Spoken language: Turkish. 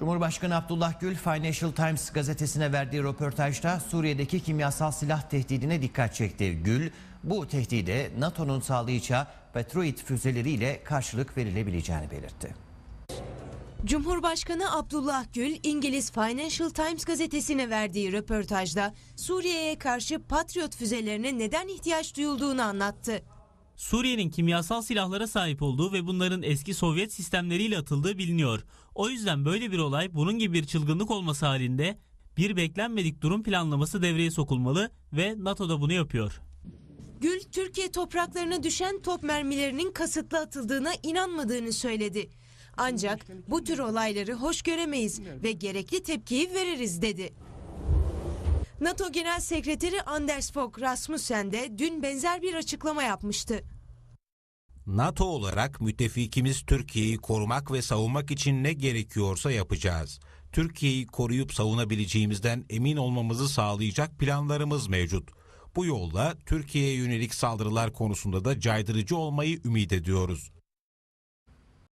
Cumhurbaşkanı Abdullah Gül Financial Times gazetesine verdiği röportajda Suriye'deki kimyasal silah tehdidine dikkat çekti. Gül bu tehdide NATO'nun sağlayacağı Patriot füzeleriyle karşılık verilebileceğini belirtti. Cumhurbaşkanı Abdullah Gül, İngiliz Financial Times gazetesine verdiği röportajda Suriye'ye karşı Patriot füzelerine neden ihtiyaç duyulduğunu anlattı. Suriye'nin kimyasal silahlara sahip olduğu ve bunların eski Sovyet sistemleriyle atıldığı biliniyor. O yüzden böyle bir olay bunun gibi bir çılgınlık olması halinde bir beklenmedik durum planlaması devreye sokulmalı ve NATO da bunu yapıyor. Gül, Türkiye topraklarına düşen top mermilerinin kasıtlı atıldığına inanmadığını söyledi. Ancak bu tür olayları hoş göremeyiz ve gerekli tepkiyi veririz dedi. NATO Genel Sekreteri Anders Fogh Rasmussen de dün benzer bir açıklama yapmıştı. NATO olarak müttefikimiz Türkiye'yi korumak ve savunmak için ne gerekiyorsa yapacağız. Türkiye'yi koruyup savunabileceğimizden emin olmamızı sağlayacak planlarımız mevcut. Bu yolla Türkiye'ye yönelik saldırılar konusunda da caydırıcı olmayı ümit ediyoruz.